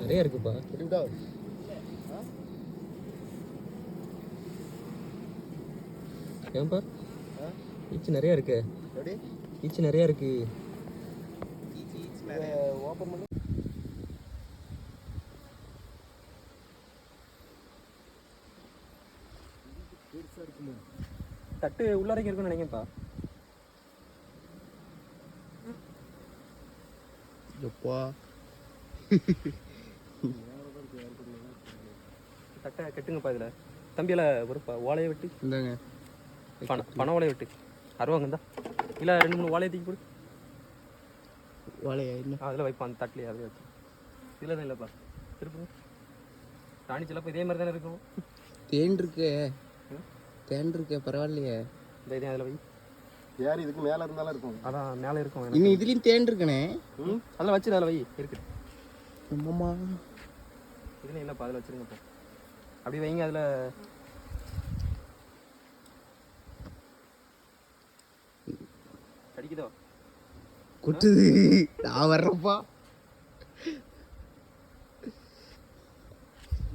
நிறைய இருக்குப்பா. ஏன்பா? ஈச்சு நிறைய இருக்கு. ஈச்சு நிறைய இருக்கு. ஓப்பன் பண்ணி தட்டு உள்ள வரைக்கும் இருக்குன்னு நினைக்கிறேன்ப்பா. எப்பா? தட்டை கட்டுங்கப்பா இதுல. தம்பியில ஒரு ஓலையை வெட்டு. இந்தாங்க. பண பண ஓலையை வெட்டு. அருவாங்க தான் இல்லை ரெண்டு மூணு ஓலையை தூக்கி போடு வாழையா என்ன? அதில் வைப்பான் அந்த தட்டிலே அதில் வச்சு. இதில் தான் இல்லைப்பா. திருப்பி ராணி சிலப்போ இதே மாதிரி தானே இருக்கும் தேன் இருக்கே. ம்? தேன் இருக்கே பரவாயில்லையே. இந்த இதே அதில் வை. யார் இதுக்கு மேல இருந்தாலும் இருக்கும் அதான் மேலே இருக்கும். இன்னும் இதுலயும் தேன் இருக்கனே அதில் வச்சிரு அதில் வை. இருக்கு. அம்மாமா இதில் இல்லைப்பா அதில் வச்சிருங்கப்பா அப்படி வைங்க அதில் கடிக்குதோ? குட்டுது. நான் வர்றப்பா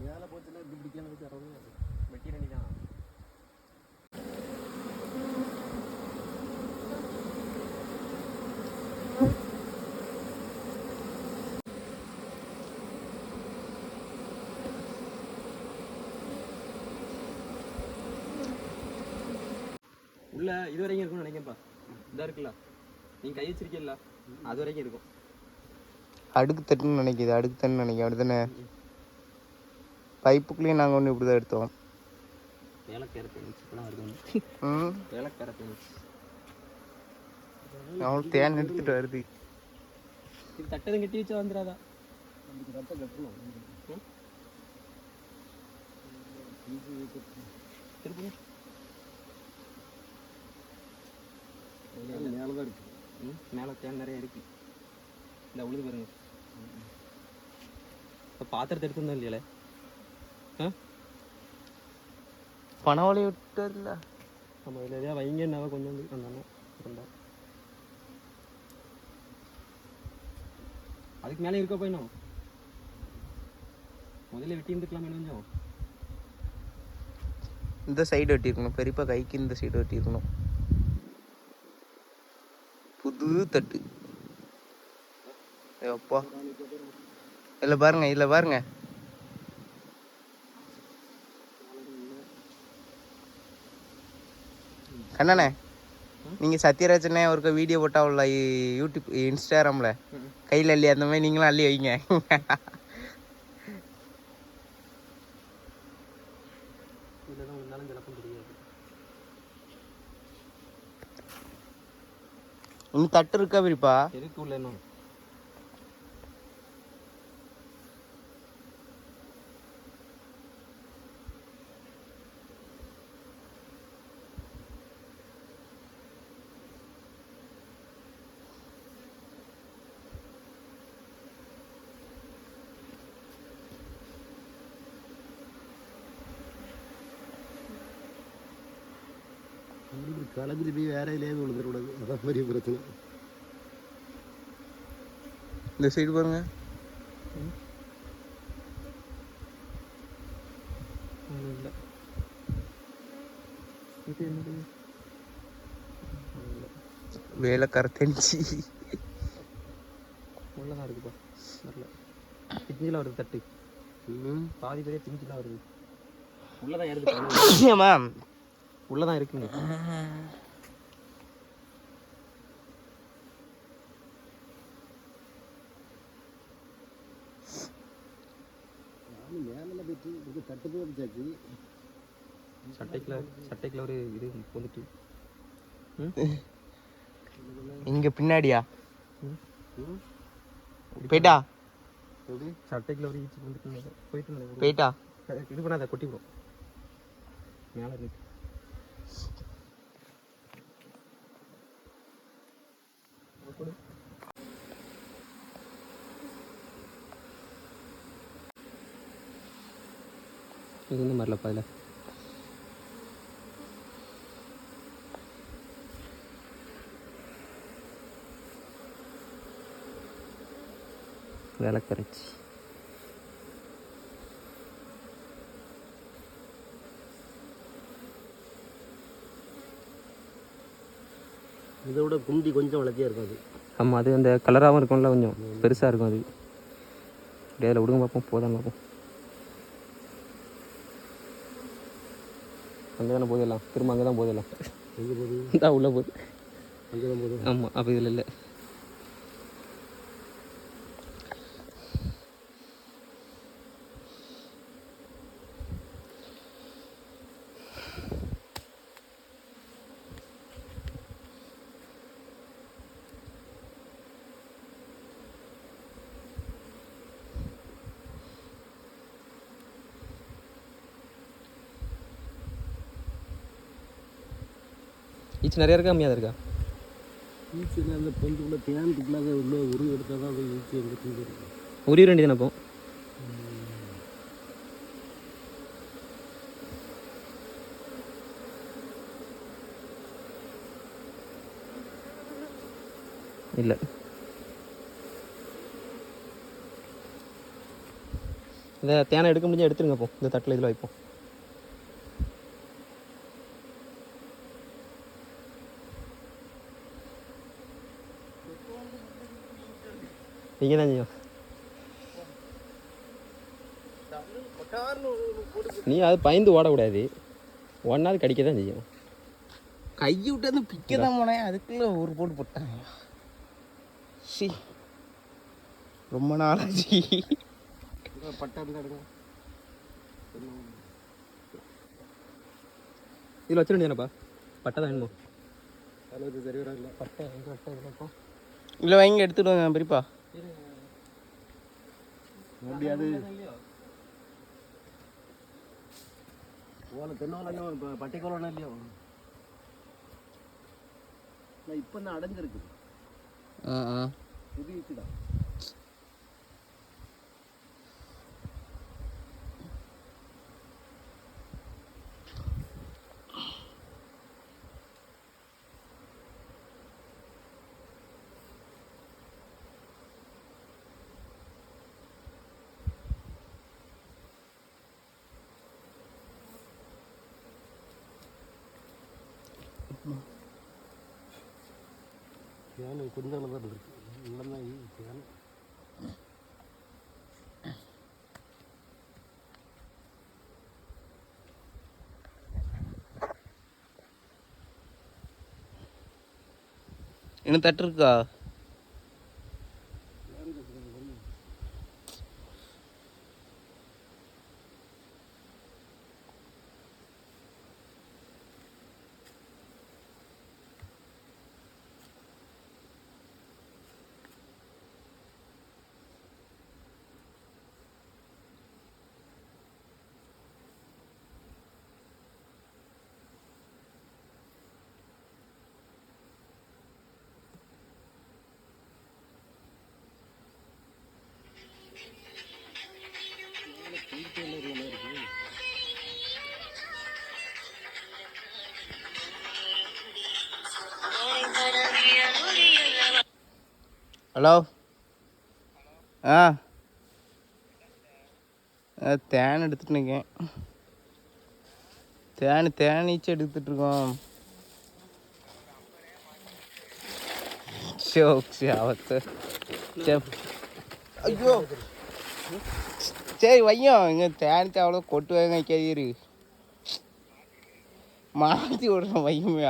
மேல போச்சுன்னா இப்படி பிடிக்காம வச்சு அறவே வெட்டி ரெண்டி தான் உள்ள இது வரைக்கும் இருக்கும்னு நினைக்கிறேன்ப்பா. இதா இருக்குல்ல? நீங்க கை வச்சிருக்கீல்ல அது வரைக்கும் இருக்கும். அடுக்கு தட்டுன்னு நினைக்கிது அடுக்கு தட்டுன்னு நினைக்கிறேன் அப்படிதானே பைப்புக்குள்ளேயும் நாங்கள் ஒன்று இப்படி தான் எடுத்தோம் வருது ஒன்று ம். வேலைக்கார தேனிச்சு அவனுக்கு தேன் எடுத்துட்டு வருது. இது தட்டதும் கட்டி வச்சா வந்துடாதா? திருப்பி. மேலே தான் இருக்கு. ம்? மேலே தேன் நிறைய இருக்கு. இந்த உழுது பாருங்க. இப்போ பாத்திரத்தை எடுத்துருந்தோம் இல்லையால? ஆ? பணவழி விட்டதில்ல நம்ம இதில் எதாவது வைங்கன்னாவா கொஞ்சம் வந்து வந்தானே கொண்டா அதுக்கு மேலே இருக்க போயினோம் முதல்ல வெட்டி இருந்துக்கலாமே கொஞ்சம். இந்த சைடு வெட்டியிருக்கணும். பெரியப்பா கைக்கு இந்த சைடு வெட்டியிருக்கணும். புது தட்டு. அப்பா. இதில் பாருங்க இதில் பாருங்க. கண்ணனே நீங்க சத்யராஜனே ஒருக்க வீடியோ போட்டாவுல யூடியூப் இன்ஸ்டாகிராம்ல கையில் அள்ளி அந்த மாதிரி நீங்களும் அள்ளி வைங்க இதில் தான் இருந்தாலும் ஜலப்பம் தெரியாது இன்னும் தட்டு இருக்கா பெரியப்பா எதுக்கு உள்ள இன்னும். போய் வேற இல்லையே விழுந்துடக்கூடாது அதான் பெரிய பிரச்சனை இந்த சைடு பாருங்க ஒன்றும் இல்லை இது என்னது வேலைக்கார தெரிஞ்சு உள்ளதான் இருக்குப்பா வரல பிஞ்சில் வருது தட்டு ம் பாதி பேரே பிஞ்சில் வருது உள்ளதான் ஏறுது ஏமா உள்ளதான் இருக்குங்க. சட்டைக்குள்ள சட்டைக்குள்ள ஒரு இது வந்துட்டு. இங்க பின்னாடியா? ம். போயிட்டா? சட்டைக்குள்ள ஒரு ஈச்சி வந்துட்டு போயிட்டு. போயிட்டா? இது பண்ணாத கொட்டி விடும். மேலே இருக்கு இது வந்து மாதிரிலப்பா இதில் விளக்கரைச்சி. இதை விட குண்டி கொஞ்சம் வளர்த்தியாக இருக்கும் அது. ஆமாம் அது அந்த கலராகவும் இருக்கும்ல கொஞ்சம். பெருசாக இருக்கும் அது. அப்படியே அதில் விடுங்க பார்ப்போம். போதான் பார்ப்போம். அங்கே தானே போதெல்லாம் திரும்ப அங்கே தான் போதெல்லாம் எங்கே போகுது தான் உள்ளே போகுது அங்கே தான் போகுது ஆமாம் அப்போ இதில் இல்லை. ஈச் நிறையா இருக்கா கம்மியாக இருக்கா? ஈச்சி அந்த தேனுக்குள்ளே அதை உள்ள உருவி எடுத்தால் தான் ஈச்சி எங்கே தூங்கி இருக்கும் உரிய வேண்டியது அப்போ இல்லை. இதை தேனை எடுக்க முடிஞ்சா எடுத்துருங்க அப்போ இந்த தட்டில் இதில் வைப்போம். நீங்கள் தான் செய்யும் நீ அது பயந்து ஓடக்கூடாது ஒன்றாவது கடிக்க தான் செய்யும் கை விட்டு வந்து பிக்க தான் போனேன் அதுக்குள்ளே ஒரு போட்டு போட்டாங்க சி ரொம்ப நாளாச்சு இதில் வச்சிட வேண்டியதானப்பா பட்டை தான் வேணுமோ பட்டை எங்கே பட்டை இல்லை வாங்கி எடுத்துடுவாங்க பெரியப்பா முடியாது തിന്നോലോ പട്ടിക്കോളാണല്ലോ. ഇപ്പൊ അടഞ്ഞിരിക്കും ഇത് ഇച്ചിടാം தேன் கொஞ்சம் தான் இருக்கு. இல்லைன்னா தேன் இன்னும் தட்டு இருக்கா? ஹலோ? ஆ. தேன் எடுத்துட்டு நிற்கேன் தேன் தேனீச்சு எடுத்துட்டு இருக்கோம். ஷோ அவத்து. சரி ஐயோ. சரி வையோம் இங்கே தேனிச்சு அவ்வளோ கொட்டு வாங்க வைக்காதீரு மாற்றி விட்றேன் வையுமே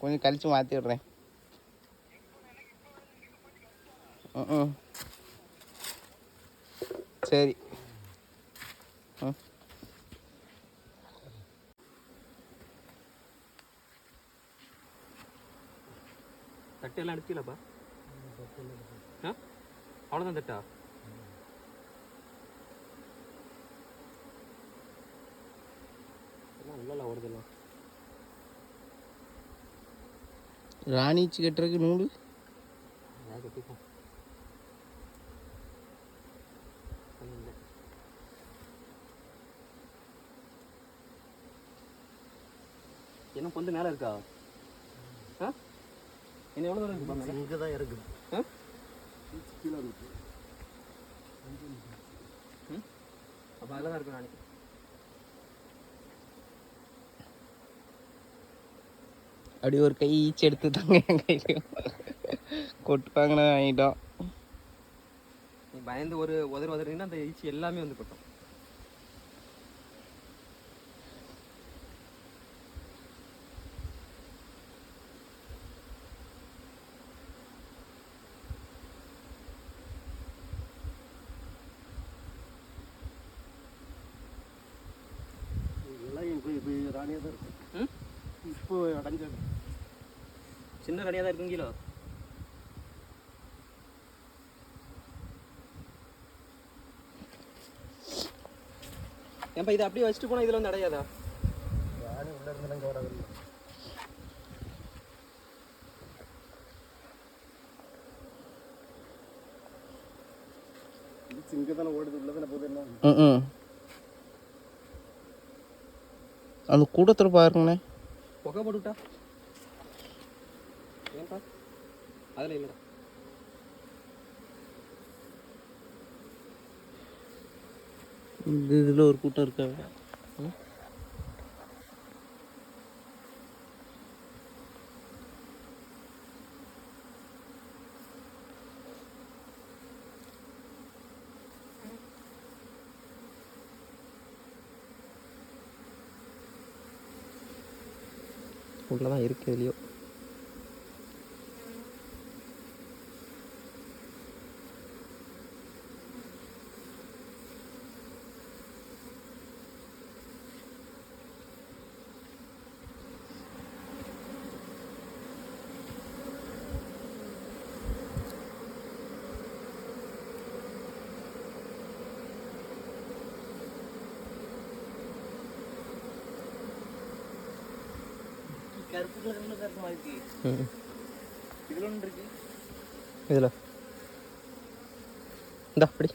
கொஞ்சம் கழித்து மாற்றி விட்றேன். ம் சரி. ம் தட்டு எல்லாம் எடுத்துக்கலப்பா ஆ? அவ்வளோதான் தட்டா? உள்ளல ஓடுதெல்லாம் ராணிச்சு கட்டுறதுக்கு நூல்? கட்டிப்போம் என்ன பொந்து மேலே இருக்கா? ஆ? என்ன எவ்வளோ தூரம் இருக்கு பாருங்க. இங்கே தான் இருக்குது. ஆ? கீழே இருக்கு அப்போ அதில் தான் இருக்கும் நாளைக்கு அப்படி ஒரு கை ஈச்சி எடுத்து தாங்க என் கையிலையும் கொட்டுப்பாங்கன்னு வாங்கிட்டோம் நீ பயந்து ஒரு உதறு உதறிங்கன்னா அந்த ஈச்சி எல்லாமே வந்து கொட்டும் இதெல்லாம் இப்போ இப்போ ராணியாக தான் இருக்கு ம்? இப்போ அடைஞ்சது சின்ன கடையாக தான் இருக்குங்க கிலோ ஏன்பா இதை அப்படியே வச்சுட்டு போனால் இதில் வந்து அடையாதா? ராணி உள்ள போகுது என்ன? ம் அந்த கூட்டத்தில் பாருங்கண்ணே புகை ஏன்பா அதில் இல்லைடா. இந்த இதில் ஒரு கூட்டம் இருக்கா? உள்ளே தான் இருக்குது கருப்பு கலர்ல கருப்பு மாதிரி ம் இதில். ஒன்று இருக்கு இதுல இந்த அப்படி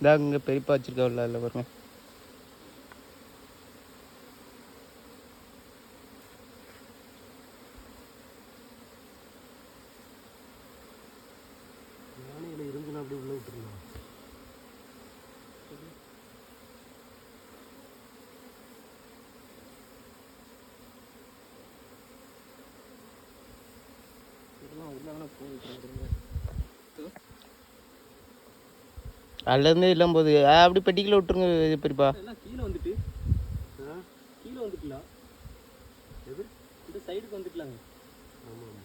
இதாக இங்கே பெரியப்பா வச்சிருக்காவில்ல இல்லை பாருங்க ராணியில் இருந்துன்னா அப்படியே உள்ள விட்டுருலாம் இதெல்லாம் உள்ள தானே போகுது அதுலேருந்தே இல்லாம போகுது. ஆ, அப்படி பெட்டிக்குள்ள விட்டுருங்க பெரியப்பா. எல்லாம் கீழே வந்துட்டு கீழே வந்துக்கலாம் எது? இந்த சைடுக்கு வந்துக்கலாங்க ஆமாம்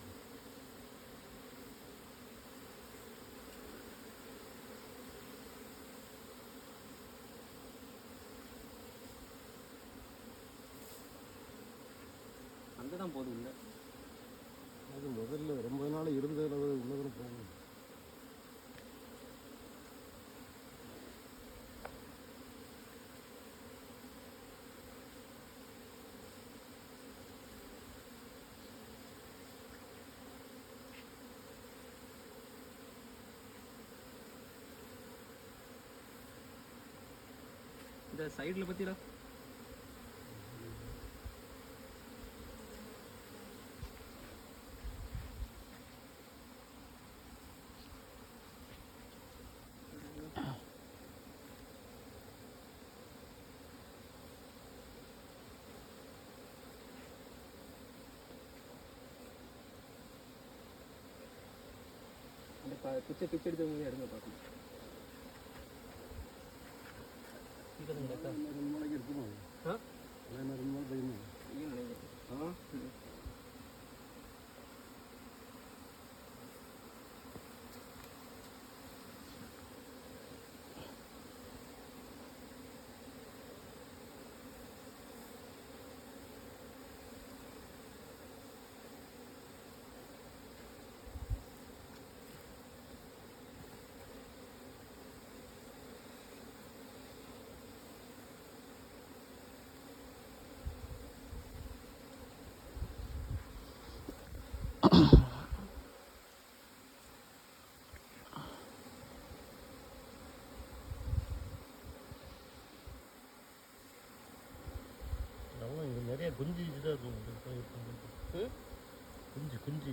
அங்கே தான் போகுது உள்ள அது முதல்ல ரொம்ப இந்த சைடில் பற்றிடா அந்த பிச்சை பிச்சை எடுத்தவங்க இடங்க பார்க்கணும். ரெண்டு நாளைக்கு இருக்குமா ஆ நான் ரெண்டு நாள் போயிருந்தேன் ஐயோ நினைக்கிறேன் ஆ நிறைய குஞ்சிச்சு தான் இருக்கும் குஞ்சு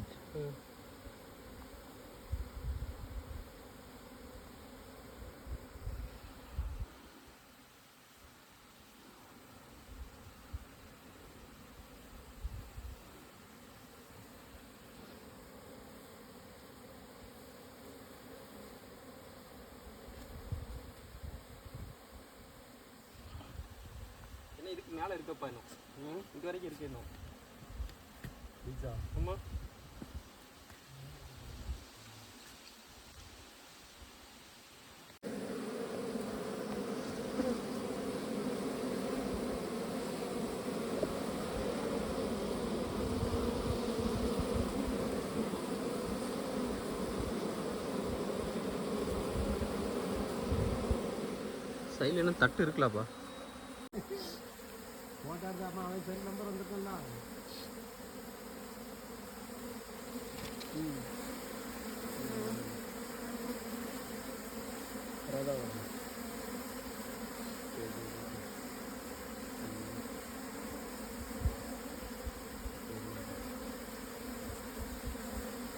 மேலே இருக்கப்பா இன்னும் இது வரைக்கும் இருக்கு இன்னும். பீச்சா ஆமா. சைடில் என்ன தட்டு இருக்கலாப்பா போட்டார் தான் அவன் பெரிய நம்பர் வந்துருக்கா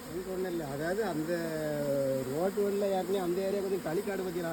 அதுக்கு ஒன்றும் இல்லை அதாவது அந்த ரோட்டு வழியில் யாருமே அந்த ஏரியா கொஞ்சம் களிக்காடு பற்றியா